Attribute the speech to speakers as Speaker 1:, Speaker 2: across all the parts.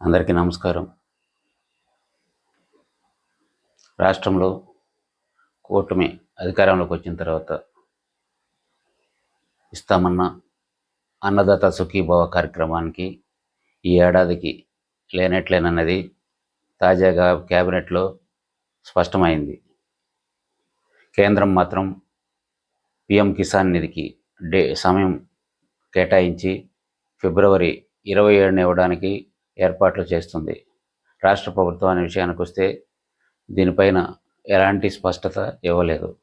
Speaker 1: అందరికీ నమస్కారం. రాష్ట్రంలో కూటమి అధికారంలోకి వచ్చిన తర్వాత ఇస్తామన్న అన్నదాత సుఖీభవ కార్యక్రమానికి ఈ ఏడాదికి లేనట్లేనన్నది తాజాగా క్యాబినెట్లో స్పష్టమైంది. కేంద్రం మాత్రం పిఎం కిసాన్ నిధికి డే సమయం కేటాయించి ఫిబ్రవరి ఇరవై ఏడున ఇవ్వడానికి ఏర్పాట్లు చేస్తుంది. రాష్ట్ర ప్రభుత్వం అనే విషయానికి వస్తే దీనిపైన ఎలాంటి స్పష్టత ఇవ్వలేదు.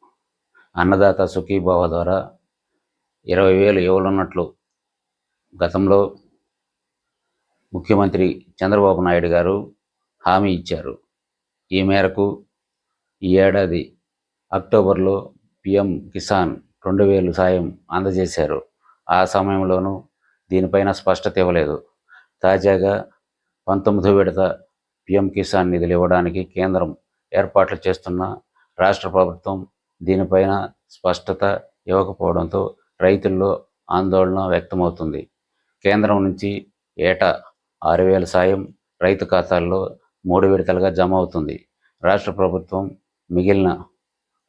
Speaker 1: అన్నదాత సుఖీభావ ద్వారా ఇరవై వేలు ఇవ్వనున్నట్లు గతంలో ముఖ్యమంత్రి చంద్రబాబు నాయుడు గారు హామీ ఇచ్చారు. ఈ మేరకు ఈ ఏడాది అక్టోబర్లో పిఎం కిసాన్ రెండు వేలు సాయం అందజేశారు. ఆ సమయంలోనూ దీనిపైన స్పష్టత ఇవ్వలేదు. తాజాగా పంతొమ్మిదో విడత పిఎం కిసాన్ నిధులు ఇవ్వడానికి కేంద్రం ఏర్పాట్లు చేస్తున్న రాష్ట్ర ప్రభుత్వం దీనిపైన స్పష్టత ఇవ్వకపోవడంతో రైతుల్లో ఆందోళన వ్యక్తమవుతుంది. కేంద్రం నుంచి ఏటా ఆరు వేల సాయం రైతు ఖాతాల్లో మూడు విడతలుగా జమ అవుతుంది. రాష్ట్ర ప్రభుత్వం మిగిలిన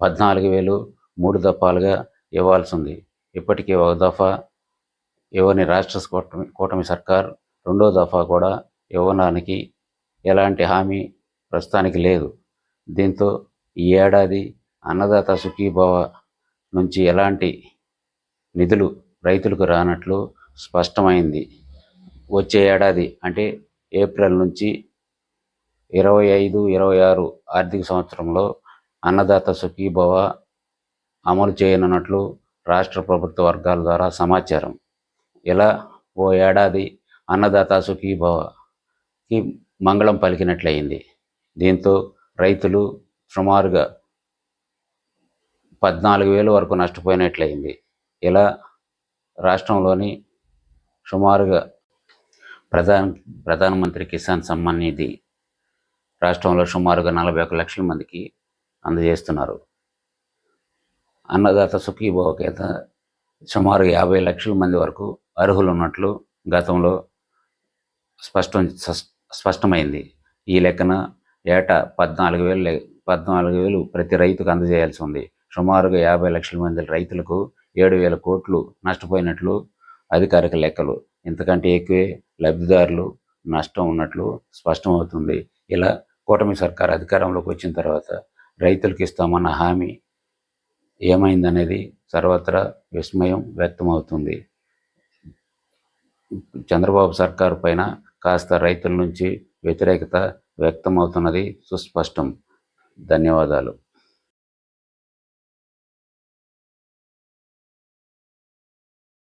Speaker 1: పద్నాలుగు వేలు మూడు దఫాలుగా ఇవ్వాల్సింది. ఇప్పటికీ ఒక దఫా ఇవ్వని రాష్ట్ర కూటమి కూటమి సర్కార్ రెండో దఫా కూడా ఇవ్వడానికి ఎలాంటి హామీ ప్రస్తుతానికి లేదు. దీంతో ఈ ఏడాది అన్నదాత సుఖీభవ నుంచి ఎలాంటి నిధులు రైతులకు రానట్లు స్పష్టమైంది. వచ్చే ఏడాది అంటే ఏప్రిల్ నుంచి ఇరవై ఐదు ఇరవై ఆరు ఆర్థిక సంవత్సరంలో అన్నదాత సుఖీభవ అమలు చేయనున్నట్లు రాష్ట్ర ప్రభుత్వ వర్గాల ద్వారా సమాచారం. ఇలా ఓ ఏడాది అన్నదాత కి మంగళం పలికినట్లయింది. దీంతో రైతులు సుమారుగా పద్నాలుగు వేల వరకు నష్టపోయినట్లయింది. ఇలా రాష్ట్రంలోని సుమారుగా ప్రధాన ప్రధానమంత్రి కిసాన్ సమ్మాన్ నిధి రాష్ట్రంలో సుమారుగా నలభై ఒక లక్షల మందికి అందజేస్తున్నారు. అన్నదాత సుఖీభావ కేత సుమారు యాభై లక్షల మంది వరకు అర్హులు ఉన్నట్లు గతంలో స్పష్టం స్పష్టమైంది. ఈ లెక్కన ఏటా పద్నాలుగు వేలు పద్నాలుగు వేలు ప్రతి రైతుకు అందజేయాల్సి ఉంది. సుమారుగా యాభై లక్షల మంది రైతులకు ఏడు వేల కోట్లు నష్టపోయినట్లు అధికారిక లెక్కలు. ఇంతకంటే ఎక్కువే లబ్ధిదారులు నష్టం ఉన్నట్లు స్పష్టమవుతుంది. ఇలా కూటమి సర్కార్ అధికారంలోకి వచ్చిన తర్వాత రైతులకు ఇస్తామన్న హామీ ఏమైందనేది సర్వత్రా విస్మయం వ్యక్తమవుతుంది. చంద్రబాబు సర్కారు పైన కాస్త రైతుల నుంచి వ్యతిరేకత వ్యక్తమవుతున్నది. సుస్పష్టం. ధన్యవాదాలు.